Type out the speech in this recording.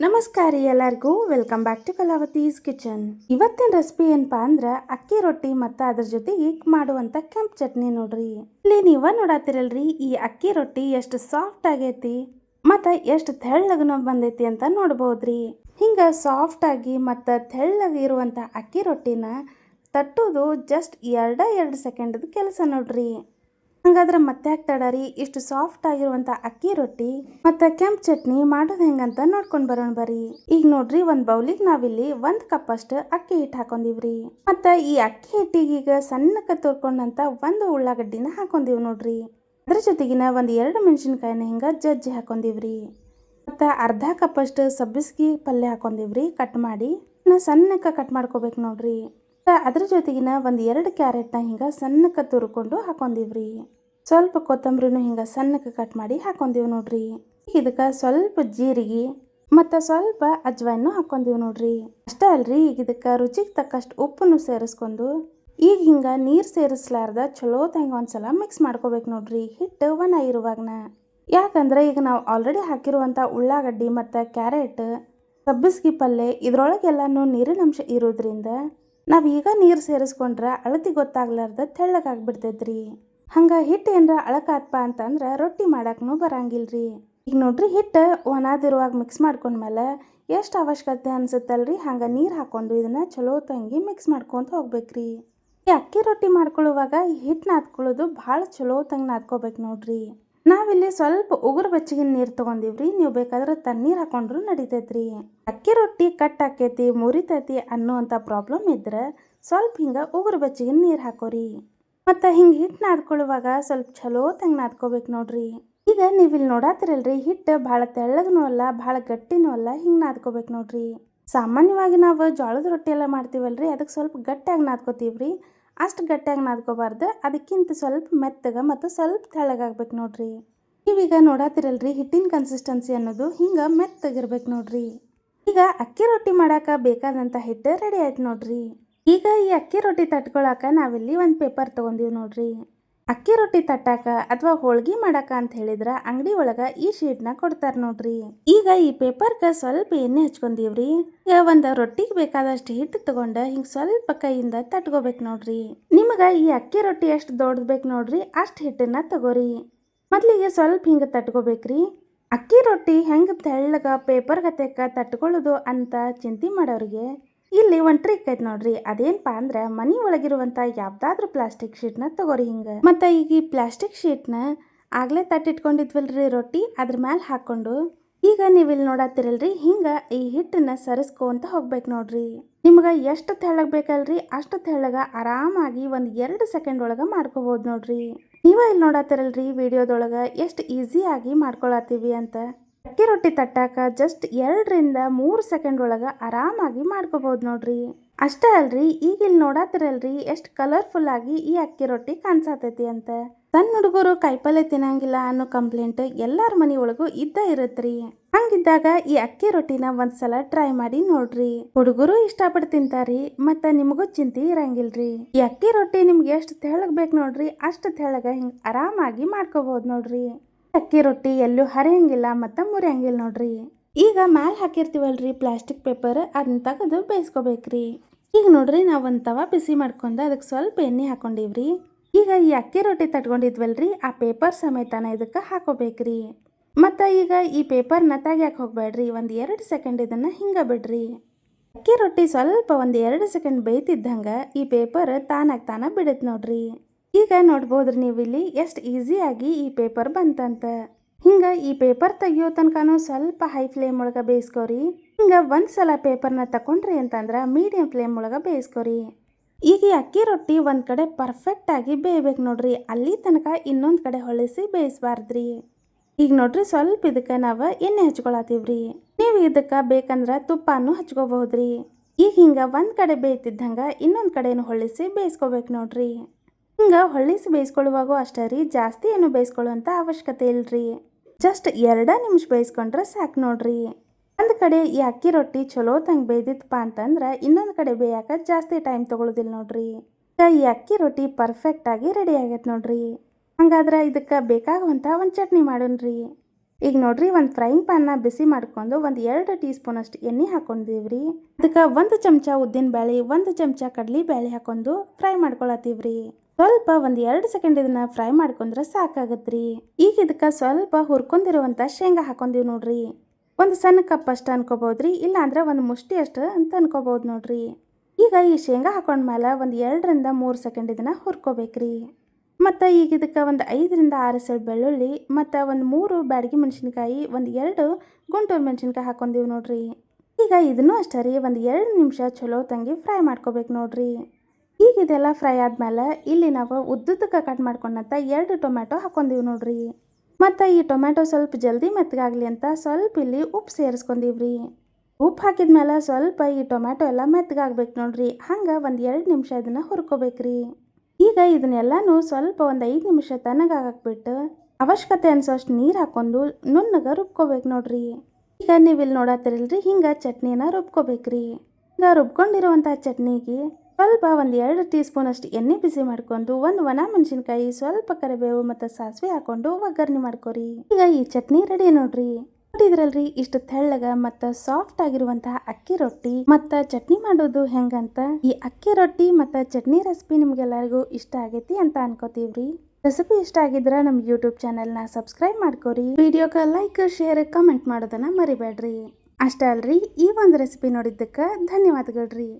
ನಮಸ್ಕಾರ ರೀ ಎಲ್ಲರಿಗೂ. Welcome back to Kalavathi's kitchen ಇವತ್ತಿನ ರೆಸಿಪಿ ಏನಪ್ಪಾ ಅಂದ್ರೆ ಅಕ್ಕಿ ರೊಟ್ಟಿ ಮತ್ತು ಅದ್ರ ಜೊತೆಗೆ ಮಾಡುವಂತ ಕೆಂಪು ಚಟ್ನಿ ನೋಡ್ರಿ. ಇಲ್ಲಿ ನೀವ ನೋಡಾತಿರಲ್ರಿ ಈ ಅಕ್ಕಿ ರೊಟ್ಟಿ ಎಷ್ಟು ಸಾಫ್ಟ್ ಆಗೈತಿ ಮತ್ತು ಎಷ್ಟು ತೆಳ್ಳಗನ ಬಂದೈತಿ ಅಂತ ನೋಡ್ಬೋದ್ರಿ. ಹಿಂಗ ಸಾಫ್ಟ್ ಆಗಿ ಮತ್ತು ತೆಳ್ಳಗೆ ಇರುವಂತ ಅಕ್ಕಿ ರೊಟ್ಟಿನ ತಟ್ಟೋದು ಜಸ್ಟ್ ಎರಡ ಎರಡು ಸೆಕೆಂಡದ ಕೆಲಸ ನೋಡ್ರಿ. ಹಂಗಾದ್ರೆ ಮತ್ತೆ ತಡರಿ ಇಷ್ಟು ಸಾಫ್ಟ್ ಆಗಿರುವಂತ ಅಕ್ಕಿ ರೊಟ್ಟಿ ಮತ್ತೆ ಕೆಂಪು ಚಟ್ನಿ ಮಾಡೋದು ಹೆಂಗಂತ ನೋಡ್ಕೊಂಡ್ ಬರೋಣ ಬರ್ರಿ. ಈಗ ನೋಡ್ರಿ ಒಂದ್ ಬೌಲಿಗೆ ನಾವಿಲ್ಲಿ ಒಂದ್ ಕಪ್ ಅಷ್ಟು ಅಕ್ಕಿ ಹಿಟ್ಟು ಹಾಕೊಂಡಿವ್ರಿ. ಮತ್ತ ಈ ಅಕ್ಕಿ ಹಿಟ್ಟಿಗೆ ಈಗ ಸಣ್ಣಕ್ಕೆ ತುರ್ಕೊಂಡಂತ ಒಂದು ಉಳ್ಳಾಗಡ್ಡಿನ ಹಾಕೊಂಡಿವ್ ನೋಡ್ರಿ. ಅದ್ರ ಜೊತೆಗಿನ ಒಂದ್ ಎರಡು ಮೆಣಸಿನ್ಕಾಯಿನ ಹಿಂಗ ಜಜ್ಜಿ ಹಾಕೊಂಡಿವ್ರಿ. ಮತ್ತು ಅರ್ಧ ಕಪ್ ಅಷ್ಟು ಸಬ್ಬಸ್ಗಿ ಪಲ್ಯ ಹಾಕೊಂಡಿವ್ರಿ ಕಟ್ ಮಾಡಿ ಸಣ್ಣಕ್ಕೆ ಕಟ್ ಮಾಡ್ಕೋಬೇಕು ನೋಡ್ರಿ. ಅದ್ರ ಜೊತೆಗಿನ ಒಂದು ಎರಡು ಕ್ಯಾರೆಟ್ನ ಹಿಂಗೆ ಸಣ್ಣಕ್ಕೆ ತುರ್ಕೊಂಡು ಹಾಕೊಂಡಿವ್ರಿ ಸ್ವಲ್ಪ ಕೊತ್ತಂಬರಿನೂ ಹಿಂಗೆ ಸಣ್ಣಕ್ಕೆ ಕಟ್ ಮಾಡಿ ಹಾಕೊಂಡಿವಿ ನೋಡ್ರಿ. ಇದಕ್ಕೆ ಸ್ವಲ್ಪ ಜೀರಿಗೆ ಮತ್ತು ಸ್ವಲ್ಪ ಅಜ್ವಾಯನ್ನು ಹಾಕೊಂಡಿವಿ ನೋಡ್ರಿ. ಅಷ್ಟೇ ಅಲ್ರಿ, ಈಗ ಇದಕ್ಕೆ ರುಚಿಗೆ ತಕ್ಕಷ್ಟು ಉಪ್ಪನ್ನು ಸೇರಿಸ್ಕೊಂಡು ಈಗ ಹಿಂಗೆ ನೀರು ಸೇರಿಸ್ಲಾರ್ದ ಚಲೋ ತಂಗ ಒಂದ್ಸಲ ಮಿಕ್ಸ್ ಮಾಡ್ಕೋಬೇಕು ನೋಡ್ರಿ, ಹಿಟ್ಟು ಒಣ ಇರುವಾಗನ. ಯಾಕಂದ್ರೆ ಈಗ ನಾವು ಆಲ್ರೆಡಿ ಹಾಕಿರುವಂಥ ಉಳ್ಳಾಗಡ್ಡಿ ಮತ್ತು ಕ್ಯಾರೆಟ್, ಸಬ್ಬಸ್ಗಿ ಪಲ್ಯ ಇದರೊಳಗೆಲ್ಲನೂ ನೀರಿನ ಅಂಶ ಇರೋದ್ರಿಂದ ನಾವು ಈಗ ನೀರು ಸೇರಿಸ್ಕೊಂಡ್ರೆ ಅಳತಿ ಗೊತ್ತಾಗ್ಲಾರ್ದ ತೆಳ್ಳಗಾಗ್ಬಿಡ್ತೈತ್ರಿ. ಹಂಗೆ ಹಿಟ್ಟು ಏನರ ಅಳಕಾತ್ಪ ಅಂತಂದ್ರೆ ರೊಟ್ಟಿ ಮಾಡಕ್ಕೂ ಬರಂಗಿಲ್ರಿ. ಈಗ ನೋಡ್ರಿ ಹಿಟ್ಟು ಒಣದಿರುವಾಗ ಮಿಕ್ಸ್ ಮಾಡ್ಕೊಂಡ್ಮೇಲೆ ಎಷ್ಟು ಅವಶ್ಯಕತೆ ಅನ್ಸುತ್ತಲ್ರಿ? ಹಂಗೆ ನೀರು ಹಾಕೊಂಡು ಇದನ್ನ ಚಲೋ ತಂಗಿ ಮಿಕ್ಸ್ ಮಾಡ್ಕೊಂತ ಹೋಗ್ಬೇಕ್ರಿ. ಈ ಅಕ್ಕಿ ರೊಟ್ಟಿ ಮಾಡ್ಕೊಳ್ಳುವಾಗ ಈ ಹಿಟ್ಟು ನಾದ್ಕೊಳ್ಳೋದು ಭಾಳ ಚಲೋ ತಂಗಿ ನಾದ್ಕೋಬೇಕು ನೋಡ್ರಿ. ನಾವಿಲ್ಲಿ ಸ್ವಲ್ಪ ಉಗುರು ಬೆಚ್ಚಗಿನ ನೀರು ತೊಗೊಂಡಿವ್ರಿ. ನೀವು ಬೇಕಾದ್ರೆ ತಣ್ಣೀರು ಹಾಕೊಂಡ್ರು ನಡಿತೈತ್ರಿ. ಅಕ್ಕಿ ರೊಟ್ಟಿ ಕಟ್ ಆಕೈತಿ, ಮುರಿತೈತಿ ಅನ್ನುವಂಥ ಪ್ರಾಬ್ಲಮ್ ಇದ್ರೆ ಸ್ವಲ್ಪ ಹಿಂಗೆ ಉಗುರು ಬೆಚ್ಚಗಿನ ನೀರು ಹಾಕೋರಿ. ಮತ್ತು ಹಿಂಗೆ ಹಿಟ್ಟು ನಾದ್ಕೊಳ್ಳುವಾಗ ಸ್ವಲ್ಪ ಚಲೋ ತಂಗೆ ನಾದ್ಕೋಬೇಕು ನೋಡ್ರಿ. ಈಗ ನೀವಿಲ್ಲಿ ನೋಡಾತಿರಲ್ರಿ ಹಿಟ್ಟು ಭಾಳ ತೆಳ್ಳಗನೂ ಅಲ್ಲ, ಭಾಳ ಗಟ್ಟಿನೂ ಅಲ್ಲ, ಹಿಂಗೆ ನಾದ್ಕೋಬೇಕು ನೋಡ್ರಿ. ಸಾಮಾನ್ಯವಾಗಿ ನಾವು ಜೋಳದ ರೊಟ್ಟಿ ಎಲ್ಲ ಮಾಡ್ತೀವಲ್ರಿ ಅದಕ್ಕೆ ಸ್ವಲ್ಪ ಗಟ್ಟಿಯಾಗಿ ನಾದ್ಕೋತೀವ್ರಿ. ಅಷ್ಟು ಗಟ್ಟಿಯಾಗಿ ನಾದ್ಕೋಬಾರ್ದು. ಅದಕ್ಕಿಂತ ಸ್ವಲ್ಪ ಮೆತ್ತಗೆ ಮತ್ತು ಸ್ವಲ್ಪ ತೆಳ್ಳಗಾಗ್ಬೇಕು ನೋಡ್ರಿ. ನೀವೀಗ ನೋಡಾತಿರಲ್ರಿ ಹಿಟ್ಟಿನ ಕನ್ಸಿಸ್ಟೆನ್ಸಿ ಅನ್ನೋದು ಹಿಂಗೆ ಮೆತ್ತಗಿರ್ಬೇಕು ನೋಡ್ರಿ. ಈಗ ಅಕ್ಕಿ ರೊಟ್ಟಿ ಮಾಡಾಕ ಬೇಕಾದಂಥ ಹಿಟ್ಟು ರೆಡಿ ಆಯ್ತು ನೋಡ್ರಿ. ಈಗ ಈ ಅಕ್ಕಿ ರೊಟ್ಟಿ ತಟ್ಕೊಳಕ ನಾವಿಲ್ಲಿ ಒಂದು ಪೇಪರ್ ತೊಗೊಂಡಿವಿ ನೋಡ್ರಿ. ಅಕ್ಕಿ ರೊಟ್ಟಿ ತಟ್ಟಾಕ ಅಥವಾ ಹೋಳ್ಗಿ ಮಾಡಾಕ ಅಂತ ಹೇಳಿದ್ರ ಅಂಗಡಿ ಒಳಗ ಈ ಶೀಟ್ನ ಕೊಡ್ತಾರ ನೋಡ್ರಿ. ಈಗ ಈ ಪೇಪರ್ಗೆ ಸ್ವಲ್ಪ ಎಣ್ಣೆ ಹಚ್ಕೊಂಡಿವ್ರಿ. ಈಗ ಒಂದ್ ರೊಟ್ಟಿಗೆ ಬೇಕಾದಷ್ಟು ಹಿಟ್ಟು ತಗೊಂಡ ಹಿಂಗ್ ಸ್ವಲ್ಪ ಕೈಯಿಂದ ತಟ್ಕೋಬೇಕು ನೋಡ್ರಿ. ನಿಮಗ ಈ ಅಕ್ಕಿ ರೊಟ್ಟಿ ಎಷ್ಟು ದೊಡ್ಡಬೇಕು ನೋಡ್ರಿ ಅಷ್ಟು ಹಿಟ್ಟನ್ನ ತಗೋರಿ. ಮೊದ್ಲಿಗೆ ಸ್ವಲ್ಪ ಹಿಂಗ ತಟ್ಕೋಬೇಕ್ರಿ. ಅಕ್ಕಿ ರೊಟ್ಟಿ ಹೆಂಗ್ ತೆಳ್ಳಗ ಪೇಪರ್ ಗತೆಕ ತಟ್ಕೊಳ್ಳೋದು ಅಂತ ಚಿಂತೆ ಮಾಡೋರಿಗೆ ಇಲ್ಲಿ ಒಂದು ಟ್ರಿಕ್ ಐತೆ ನೋಡ್ರಿ. ಅದೇನಪ್ಪ ಅಂದ್ರೆ ಮನಿ ಒಳಗಿರುವಂತ ಯಾವ್ದಾದ್ರು ಪ್ಲಾಸ್ಟಿಕ್ ಶೀಟ್ನ ತಗೋರಿ ಹಿಂಗ. ಮತ್ತ ಈಗ ಈ ಪ್ಲಾಸ್ಟಿಕ್ ಶೀಟ್ನ ಆಗ್ಲೇ ತಟ್ಟಿಟ್ಕೊಂಡಿದ್ವಲ್ರಿ ರೊಟ್ಟಿ, ಅದ್ರ ಮ್ಯಾಲ ಹಾಕೊಂಡು. ಈಗ ನೀವು ಇಲ್ಲಿ ನೋಡತ್ತಿರಲ್ರಿ ಹಿಂಗ ಈ ಹಿಟ್ಟನ್ನ ಸರಿಸ್ಕೊಂತ ಹೋಗ್ಬೇಕು ನೋಡ್ರಿ. ನಿಮ್ಗ ಎಷ್ಟು ತೆಳಗ್ ಬೇಕಲ್ರಿ, ಅಷ್ಟು ತೆಳ್ಳಗ ಆರಾಮಾಗಿ ಒಂದ್ ಎರಡು ಸೆಕೆಂಡ್ ಒಳಗ ಮಾಡ್ಕೋಬಹುದು ನೋಡ್ರಿ. ನೀವ ಇಲ್ಲಿ ನೋಡತ್ತಿರಲ್ರಿ ವಿಡಿಯೋದೊಳಗ ಎಷ್ಟು ಆಗಿ ಮಾಡ್ಕೊಳತ್ತೀವಿ ಅಂತ. ಅಕ್ಕಿ ರೊಟ್ಟಿ ತಟ್ಟಾಕ ಜಸ್ಟ್ ಎರಡರಿಂದ ಮೂರು ಸೆಕೆಂಡ್ ಒಳಗೆ ಆರಾಮಾಗಿ ಮಾಡ್ಕೋಬಹುದು ನೋಡ್ರಿ. ಅಷ್ಟೇ ಅಲ್ರಿ, ಈಗ ಇಲ್ಲಿ ನೋಡತ್ತಿರಲ್ರಿ ಎಷ್ಟು ಕಲರ್ಫುಲ್ ಆಗಿ ಈ ಅಕ್ಕಿ ರೊಟ್ಟಿ ಕಾಣಿಸತೈತಿ ಅಂತ. ಸಣ್ಣ ಹುಡುಗರು ಕಾಯಿಪಲ್ಲೆ ತಿನ್ನಂಗಿಲ್ಲ ಅನ್ನೋ ಕಂಪ್ಲೇಂಟ್ ಎಲ್ಲರ ಮನಿ ಒಳಗೂ ಇದ್ದ ಇರತ್ರಿ. ಹಂಗಿದ್ದಾಗ ಈ ಅಕ್ಕಿ ರೊಟ್ಟಿನ ಒಂದ್ಸಲ ಟ್ರೈ ಮಾಡಿ ನೋಡ್ರಿ. ಹುಡುಗರು ಇಷ್ಟಪಟ್ಟು ತಿಂತಾರಿ, ಮತ್ತ ನಿಮಗೂ ಚಿಂತೆ ಇರಂಗಿಲ್ರಿ. ಈ ಅಕ್ಕಿ ರೊಟ್ಟಿ ನಿಮ್ಗೆ ಎಷ್ಟು ತೆಳ್ಳಗ್ ಬೇಕು ನೋಡ್ರಿ, ಅಷ್ಟು ತೆಳ್ಳಗ ಹಿಂಗ್ ಆರಾಮಾಗಿ ಮಾಡ್ಕೋಬಹುದು ನೋಡ್ರಿ. ಅಕ್ಕಿ ರೊಟ್ಟಿ ಎಲ್ಲೂ ಹರಿಯಂಗಿಲ್ಲ ಮತ್ತು ಮುರಿಯಂಗಿಲ್ಲ ನೋಡ್ರಿ. ಈಗ ಮ್ಯಾಲೆ ಹಾಕಿರ್ತೀವಲ್ರಿ ಪ್ಲಾಸ್ಟಿಕ್ ಪೇಪರ್ ಅದನ್ನ ತೆಗೆದು ಬೇಯಿಸ್ಕೋಬೇಕ್ರಿ. ಈಗ ನೋಡ್ರಿ ನಾವು ಒಂದು ತವ ಬಿಸಿ ಮಾಡ್ಕೊಂಡು ಅದಕ್ಕೆ ಸ್ವಲ್ಪ ಎಣ್ಣೆ ಹಾಕೊಂಡಿವ್ರಿ. ಈಗ ಈ ಅಕ್ಕಿ ರೊಟ್ಟಿ ತಟ್ಕೊಂಡಿದ್ವಲ್ರಿ ಆ ಪೇಪರ್ ಸಮೇತನ ಇದಕ್ಕೆ ಹಾಕೋಬೇಕ್ರಿ. ಮತ್ತು ಈಗ ಈ ಪೇಪರ್ನ ತೆಗ್ಯಾಕೆ ಹೋಗ್ಬೇಡ್ರಿ ಒಂದು ಎರಡು ಸೆಕೆಂಡ್ ಇದನ್ನು ಹಿಂಗೆ ಬಿಡ್ರಿ. ಅಕ್ಕಿ ರೊಟ್ಟಿ ಸ್ವಲ್ಪ ಒಂದು ಎರಡು ಸೆಕೆಂಡ್ ಬೇಯ್ತಿದ್ದಂಗೆ ಈ ಪೇಪರ್ ತಾನಾಗಿ ತಾನ ಬಿಡುತ್ತೆ ನೋಡ್ರಿ. ಈಗ ನೋಡ್ಬೋದ್ರಿ ನೀವು ಇಲ್ಲಿ ಎಷ್ಟು ಈಸಿಯಾಗಿ ಈ ಪೇಪರ್ ಬಂತಂತ. ಹಿಂಗೆ ಈ ಪೇಪರ್ ತೆಗಿಯೋ ತನಕನೂ ಸ್ವಲ್ಪ ಹೈ ಫ್ಲೇಮ್ ಒಳಗೆ ಬೇಯಿಸ್ಕೋರಿ. ಹಿಂಗೆ ಒಂದು ಸಲ ಪೇಪರ್ನ ತಗೊಂಡ್ರಿ ಅಂತಂದ್ರೆ ಮೀಡಿಯಂ ಫ್ಲೇಮ್ ಒಳಗೆ ಬೇಯಿಸ್ಕೋರಿ. ಈಗ ಈ ಅಕ್ಕಿ ರೊಟ್ಟಿ ಒಂದು ಕಡೆ ಪರ್ಫೆಕ್ಟಾಗಿ ಬೇಯಬೇಕು ನೋಡ್ರಿ. ಅಲ್ಲಿ ತನಕ ಇನ್ನೊಂದು ಕಡೆ ಹೊಳಿಸಿ ಬೇಯಿಸ್ಬಾರ್ದ್ರಿ. ಈಗ ನೋಡ್ರಿ ಸ್ವಲ್ಪ ಇದಕ್ಕೆ ನಾವು ಎಣ್ಣೆ ಹಚ್ಕೊಳತ್ತೀವ್ರಿ ನೀವು ಇದಕ್ಕೆ ಬೇಕಂದ್ರೆ ತುಪ್ಪನೂ ಹಚ್ಕೋಬಹುದ್ರಿ. ಈಗ ಹಿಂಗೆ ಒಂದು ಕಡೆ ಬೇಯ್ತಿದ್ದಂಗೆ ಇನ್ನೊಂದು ಕಡೆನೂ ಹೊಳಿಸಿ ಬೇಯಿಸ್ಕೋಬೇಕು ನೋಡ್ರಿ. ಹಿಂಗೆ ಹೊಳ್ಳಿಸಿ ಬೇಯಿಸ್ಕೊಳ್ಳುವಾಗ ಅಷ್ಟೇ ರೀ, ಜಾಸ್ತಿ ಏನು ಬೇಯಿಸ್ಕೊಳ್ಳುವಂಥ ಅವಶ್ಯಕತೆ ಇಲ್ಲರಿ ಜಸ್ಟ್ ಎರಡು ನಿಮಿಷ ಬೇಯಿಸ್ಕೊಂಡ್ರೆ ಸಾಕು ನೋಡ್ರಿ. ಒಂದು ಕಡೆ ಈ ಅಕ್ಕಿ ರೊಟ್ಟಿ ಚಲೋ ತಂಗೆ ಬೇಯ್ದಿತ್ತಪ್ಪ ಅಂತಂದ್ರೆ ಇನ್ನೊಂದು ಕಡೆ ಬೇಯಾಕ ಜಾಸ್ತಿ ಟೈಮ್ ತೊಗೊಳೋದಿಲ್ಲ ನೋಡ್ರಿ. ಈಗ ಈ ಅಕ್ಕಿ ರೊಟ್ಟಿ ಪರ್ಫೆಕ್ಟಾಗಿ ರೆಡಿ ಆಗೈತೆ ನೋಡ್ರಿ. ಹಂಗಾದ್ರೆ ಇದಕ್ಕೆ ಬೇಕಾಗುವಂಥ ಒಂದು ಚಟ್ನಿ ಮಾಡೋಣ್ರಿ ಈಗ ನೋಡ್ರಿ ಒಂದು ಫ್ರೈಯಿಂಗ್ ಪ್ಯಾನ್ನ ಬಿಸಿ ಮಾಡ್ಕೊಂಡು ಒಂದು ಎರಡು ಟೀ ಸ್ಪೂನ್ ಅಷ್ಟು ಎಣ್ಣೆ ರೀ ಅದಕ್ಕೆ ಒಂದು ಚಮಚ ಉದ್ದಿನ ಬೇಳೆ ಒಂದು ಚಮಚ ಕಡ್ಲಿ ಬೇಳೆ ಹಾಕೊಂಡು ಫ್ರೈ ಮಾಡ್ಕೊಳತ್ತೀವ್ರಿ. ಸ್ವಲ್ಪ ಒಂದು ಎರಡು ಸೆಕೆಂಡ್ ಇದನ್ನ ಫ್ರೈ ಮಾಡ್ಕೊಂಡ್ರೆ ಸಾಕಾಗತ್ರಿ. ಈಗ ಇದಕ್ಕೆ ಸ್ವಲ್ಪ ಹುರ್ಕೊಂಡಿರುವಂತ ಶೇಂಗಾ ಹಾಕೊಂಡಿವಿ ನೋಡ್ರಿ. ಒಂದು ಸಣ್ಣ ಕಪ್ ಅಷ್ಟು ಅನ್ಕೋಬಹುದ್ರಿ ಇಲ್ಲ ಅಂದ್ರೆ ಒಂದು ಮುಷ್ಟಿ ಅಷ್ಟು ಅಂತ ಅನ್ಕೋಬಹುದು ನೋಡ್ರಿ. ಈಗ ಈ ಶೇಂಗಾ ಹಾಕೊಂಡ್ಮೇಲೆ ಒಂದು ಎರಡರಿಂದ ಮೂರು ಸೆಕೆಂಡ್ ಇದನ್ನ ಹುರ್ಕೋಬೇಕ್ರಿ. ಮತ್ತು ಈಗ ಇದಕ್ಕೆ ಒಂದು ಐದರಿಂದ ಆರು ಸೆಳ್ ಬೆಳ್ಳುಳ್ಳಿ, ಮತ್ತು ಒಂದು ಮೂರು ಬ್ಯಾಡಗಿ ಮೆಣಸಿನ್ಕಾಯಿ, ಒಂದು ಎರಡು ಗುಂಟೂರು ಮೆಣಸಿನ್ಕಾಯಿ ಹಾಕೊಂಡಿವಿ ನೋಡ್ರಿ. ಈಗ ಇದನ್ನು ಅಷ್ಟೇ ರೀ, ಒಂದು ಎರಡು ನಿಮಿಷ ಚಲೋ ತಂಗಿ ಫ್ರೈ ಮಾಡ್ಕೋಬೇಕು ನೋಡ್ರಿ. ಈಗ ಇದೆಲ್ಲ ಫ್ರೈ ಆದ್ಮೇಲೆ ಇಲ್ಲಿ ನಾವು ಉದ್ದುದ್ದಕ್ಕೆ ಕಟ್ ಮಾಡ್ಕೊಂಡಂತ ಎರಡು ಟೊಮ್ಯಾಟೊ ಹಾಕೊಂಡಿವಿ ನೋಡ್ರಿ. ಮತ್ತು ಈ ಟೊಮ್ಯಾಟೊ ಸ್ವಲ್ಪ ಜಲ್ದಿ ಮೆತ್ತಗಾಗಲಿ ಅಂತ ಸ್ವಲ್ಪ ಇಲ್ಲಿ ಉಪ್ಪು ಸೇರಿಸ್ಕೊಂಡೀವ್ರಿ ಉಪ್ಪು ಹಾಕಿದ್ಮೇಲೆ ಸ್ವಲ್ಪ ಈ ಟೊಮ್ಯಾಟೊ ಎಲ್ಲ ಮೆತ್ತಗಾಗ್ಬೇಕು ನೋಡ್ರಿ. ಹಂಗೆ ಒಂದು ಎರಡು ನಿಮಿಷ ಇದನ್ನು ಹುರ್ಕೋಬೇಕ್ರಿ ಈಗ ಇದನ್ನೆಲ್ಲನೂ ಸ್ವಲ್ಪ ಒಂದು ಐದು ನಿಮಿಷ ತನಗಾಗಕ್ಬಿಟ್ಟು ಅವಶ್ಯಕತೆ ಅನ್ಸೋಷ್ಟು ನೀರು ಹಾಕ್ಕೊಂಡು ನುಣ್ಣಗೆ ರುಬ್ಕೋಬೇಕು ನೋಡ್ರಿ. ಈಗ ನೀವು ಇಲ್ಲಿ ನೋಡತ್ತಿರಲ್ರಿ ಹಿಂಗೆ ಚಟ್ನಿನ ರುಬ್ಕೋಬೇಕ್ರಿ ಈಗ ರುಬ್ಕೊಂಡಿರುವಂಥ ಚಟ್ನಿಗೆ ಸ್ವಲ್ಪ ಒಂದು ಎರಡು ಟೀ ಸ್ಪೂನ್ ಅಷ್ಟು ಎಣ್ಣೆ ಬಿಸಿ ಮಾಡ್ಕೊಂಡು ಒಂದು ಒಣ ಮೆಣಸಿನ್ಕಾಯಿ, ಸ್ವಲ್ಪ ಕರಿಬೇವು ಮತ್ತು ಸಾಸಿವೆ ಹಾಕೊಂಡು ಒಗ್ಗರಣೆ ಮಾಡ್ಕೊರಿ. ಈಗ ಈ ಚಟ್ನಿ ರೆಡಿ ನೋಡ್ರಿ. ನೋಡಿದ್ರಲ್ರಿ ಇಷ್ಟು ತೆಳ್ಳಗ ಮತ್ತ ಸಾಫ್ಟ್ ಆಗಿರುವಂತಹ ಅಕ್ಕಿ ರೊಟ್ಟಿ ಮತ್ತ ಚಟ್ನಿ ಮಾಡೋದು ಹೆಂಗಂತ. ಈ ಅಕ್ಕಿ ರೊಟ್ಟಿ ಮತ್ತ ಚಟ್ನಿ ರೆಸಿಪಿ ನಿಮ್ಗೆಲ್ಲರಿಗೂ ಇಷ್ಟ ಆಗೈತಿ ಅಂತ ಅನ್ಕೋತೀವ್ರಿ. ರೆಸಿಪಿ ಇಷ್ಟ ಆಗಿದ್ರೆ ನಮ್ಮ ಯೂಟ್ಯೂಬ್ ಚಾನೆಲ್ನ ಸಬ್ಸ್ಕ್ರೈಬ್ ಮಾಡ್ಕೋರಿ. ವಿಡಿಯೋಕ ಲೈಕ್ ಶೇರ್ ಕಮೆಂಟ್ ಮಾಡೋದನ್ನ ಮರಿಬೇಡ್ರಿ. ಅಷ್ಟೇ ಅಲ್ರಿ, ಈ ಒಂದು ರೆಸಿಪಿ ನೋಡಿದ್ದಕ್ಕೆ ಧನ್ಯವಾದಗಳ್ರಿ.